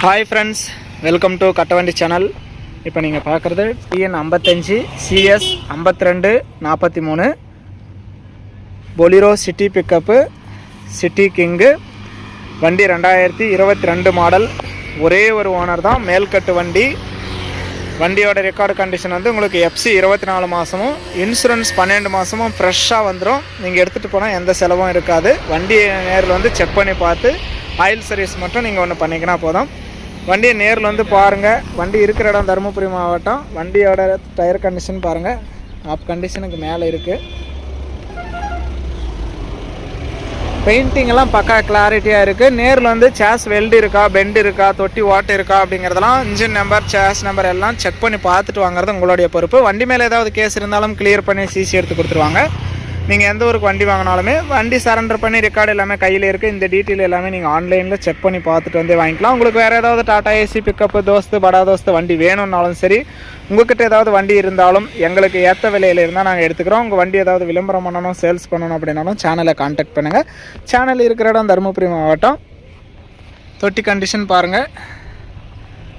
Hi friends welcome to Kattavandi channel இப்போ நீங்கள் பார்க்குறது டிஎன் ஐம்பத்தஞ்சு சிஎஸ் ஐம்பத்தி ரெண்டு நாற்பத்தி மூணு Bolero city pickup city king வண்டி ரெண்டாயிரத்தி இருபத்தி ரெண்டு மாடல் ஒரே ஒரு ஓனர் தான் மேல்கட்டு வண்டி. வண்டியோட ரெக்கார்டு கண்டிஷன் வந்து உங்களுக்கு எஃப்சி இருபத்தி நாலு மாதமும் இன்சூரன்ஸ் பன்னெண்டு மாதமும் ஃப்ரெஷ்ஷாக வந்துடும் நீங்கள் எடுத்துகிட்டு போனால் எந்த செலவும் இருக்காது. வண்டியை நேரில் வந்து செக் பண்ணி பார்த்து ஆயில் சர்வீஸ் மட்டும் நீங்கள் ஒன்று பண்ணிக்கினா போதும். வண்டியை நேரில் வந்து பாருங்கள் வண்டி இருக்கிற இடம் தருமபுரி மாவட்டம். வண்டியோட டயர் கண்டிஷன் பாருங்கள் ஆப் கண்டிஷனுக்கு மேலே இருக்குது பெயிண்டிங்கெல்லாம் பக்கா கிளாரிட்டியாக இருக்குது நேரில் வந்து சேஸ் வெல்டு இருக்கா பெண்ட் இருக்கா தொட்டி ஓட்டு இருக்கா அப்படிங்கிறதெல்லாம் இன்ஜின் நம்பர் சேஸ் நம்பர் எல்லாம் செக் பண்ணி பார்த்துட்டு வாங்குறது உங்களுடைய பொறுப்பு. வண்டி மேலே ஏதாவது கேஸ் இருந்தாலும் கிளியர் பண்ணி சிசி எடுத்து கொடுத்துருவாங்க. நீங்கள் எந்த ஊருக்கு வண்டி வாங்கினாலுமே வண்டி சரண்டர் பண்ணி ரெக்கார்டு எல்லாமே கையில் இருக்குது இந்த டீட்டெயில் எல்லாமே நீங்கள் ஆன்லைனில் செக் பண்ணி பார்த்துட்டு வந்து வாங்கிக்கலாம். உங்களுக்கு வேறு ஏதாவது டாடா ஏசி பிக்கப்பு தோஸ்து படா தோஸ்து வண்டி வேணும்னாலும் சரி உங்ககிட்ட ஏதாவது வண்டி இருந்தாலும் எங்களுக்கு ஏற்ற விலையில் இருந்தால் நாங்கள் எடுத்துக்கிறோம். உங்கள் வண்டி ஏதாவது விளம்பரம் பண்ணணும் சேல்ஸ் பண்ணணும் அப்படின்னாலும் சேனலை காண்டாக்ட் பண்ணுங்கள் சேனல் இருக்கிற இடம் தருமபுரி மாவட்டம். தொட்டி கண்டிஷன் பாருங்கள்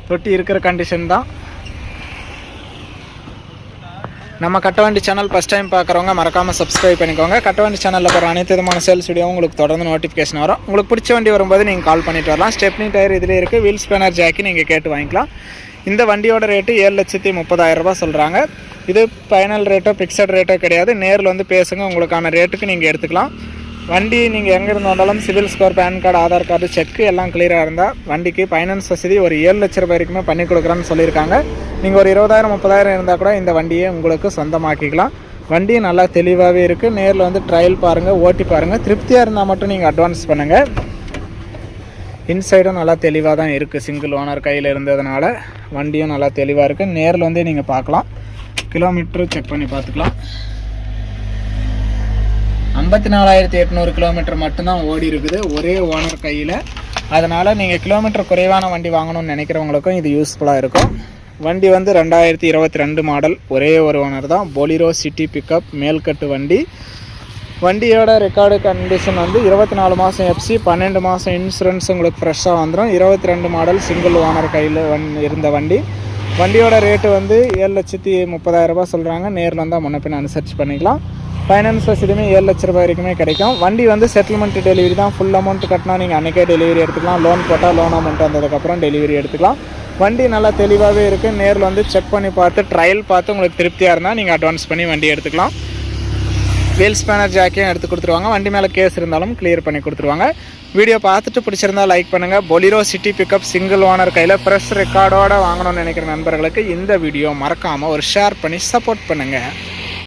தொட்டி இருக்கிற கண்டிஷன் தான். நம்ம கட்டவண்டி சேனல் ஃபஸ்ட் டைம் பார்க்குறவங்க மறக்காமல் சப்ஸ்கிரைப் பண்ணிக்கோங்க. கட்டவண்டி சேனலில் போகிற அனைத்து விதமான சேல்ஸ் வீடியோ உங்களுக்கு தொடர்ந்து நோட்டிஃபிகேஷன் வரும். உங்களுக்கு பிடிச்ச வண்டி வரும்போது நீங்கள் கால் பண்ணிட்டு வரலாம். ஸ்டெப்னி டயர் இதிலே இருக்குது வீல் ஸ்பேனர் ஜாக்கி நீங்கள் கேட்டு வாங்கிக்கலாம். இந்த வண்டியோட ரேட்டு ஏழு லட்சத்தி முப்பதாயிரரூபா சொல்கிறாங்க இது ஃபைனல் ரேட்டோ ஃபிக்ஸட் ரேட்டோ கிடையாது. நேரில் வந்து பேசுங்க. உங்களுக்கான ரேட்டுக்கு நீங்கள் எடுத்துக்கலாம். வண்டி நீங்கள் எங்கேருந்து வந்தாலும் CIBIL score PAN card Aadhaar card check எல்லாம் கிளியராக இருந்தால் வண்டிக்கு ஃபைனான்ஸ் வசதி ஒரு ஏழு லட்ச ரூபாய் வரைக்குமே பண்ணி கொடுக்குறேன்னு சொல்லியிருக்காங்க. நீங்கள் ஒரு இருபதாயிரம் முப்பதாயிரம் இருந்தால் கூட இந்த வண்டியை உங்களுக்கு சொந்தமாக்கிக்கலாம். வண்டி நல்லா தெளிவாகவே இருக்குது நேரில் வந்து ட்ரையல் பாருங்கள் ஓட்டி பாருங்கள் திருப்தியாக இருந்தால் மட்டும் நீங்கள் அட்வான்ஸ் பண்ணுங்கள் இன்சைடும் நல்லா தெளிவாக தான் இருக்குது சிங்கிள் ஓனர் கையில் இருந்ததுனால வண்டியும் நல்லா தெளிவாக இருக்குது நேரில் வந்து நீங்கள் பார்க்கலாம். கிலோமீட்டர் செக் பண்ணி பார்த்துக்கலாம். ஐம்பத்தி நாலாயிரத்தி எட்நூறு கிலோமீட்டர் மட்டும்தான் ஓடி இருக்குது. ஒரே ஓனர் கையில். அதனால் நீங்கள் கிலோமீட்டர் குறைவான வண்டி வாங்கணும்னு நினைக்கிறவங்களுக்கும் இது யூஸ்ஃபுல்லாக இருக்கும். வண்டி வந்து ரெண்டாயிரத்தி இருபத்தி ரெண்டு மாடல் ஒரே ஒரு ஓனர் தான். பொலிரோ சிட்டி பிக்கப் மேல்கட்டு வண்டி. வண்டியோட ரெக்கார்டு கண்டிஷன் வந்து இருபத்தி நாலு மாதம் எஃப்சி பன்னெண்டு மாதம் இன்சூரன்ஸ் உங்களுக்கு ஃப்ரெஷ்ஷாக வந்துடும் இருபத்தி ரெண்டு மாடல் சிங்கிள் ஓனர் கையில் வண் இருந்த வண்டி. வண்டியோட ரேட்டு வந்து ஏழு லட்சத்தி முப்பதாயிரரூபா சொல்கிறாங்க நேரில் வந்தால் முன்ன பின்ன அனுசரிச்சு பண்ணிக்கலாம். ஃபைனான்ஸ் வசதியுமே ஏழு லட்ச ரூபாய் வரைக்குமே கிடைக்கும். வண்டி வந்து செட்டில்மெண்ட் டெலிவரி தான். ஃபுல் அமௌண்ட் கட்டினா நீங்கள் அன்றைக்கே டெலிவரி எடுத்துக்கலாம். லோன் போட்டால் லோன் அமௌண்ட் வந்ததுக்கப்புறம் டெலிவரி எடுத்துக்கலாம். வண்டி நல்லா தெளிவாகவே இருக்குது நேரில் வந்து செக் பண்ணி பார்த்து ட்ரையல் பார்த்து உங்களுக்கு திருப்தியாக இருந்தால் நீங்கள் அட்வான்ஸ் பண்ணி வண்டி எடுத்துக்கலாம். வீல் ஸ்பேனர் ஜாக்கையும் எடுத்து கொடுத்துருவாங்க. வண்டி மேலே கேஸ் இருந்தாலும் கிளியர் பண்ணி கொடுத்துருவாங்க. வீடியோ பார்த்துட்டு பிடிச்சிருந்தா லைக் பண்ணுங்கள் Bolero city pickup single owner கையில் ஃப்ரெஷ் ரெக்கார்டோட வாங்கணும்னு நினைக்கிற நண்பர்களுக்கு இந்த வீடியோ மறக்காமல் ஒரு ஷேர் பண்ணி சப்போர்ட் பண்ணுங்கள்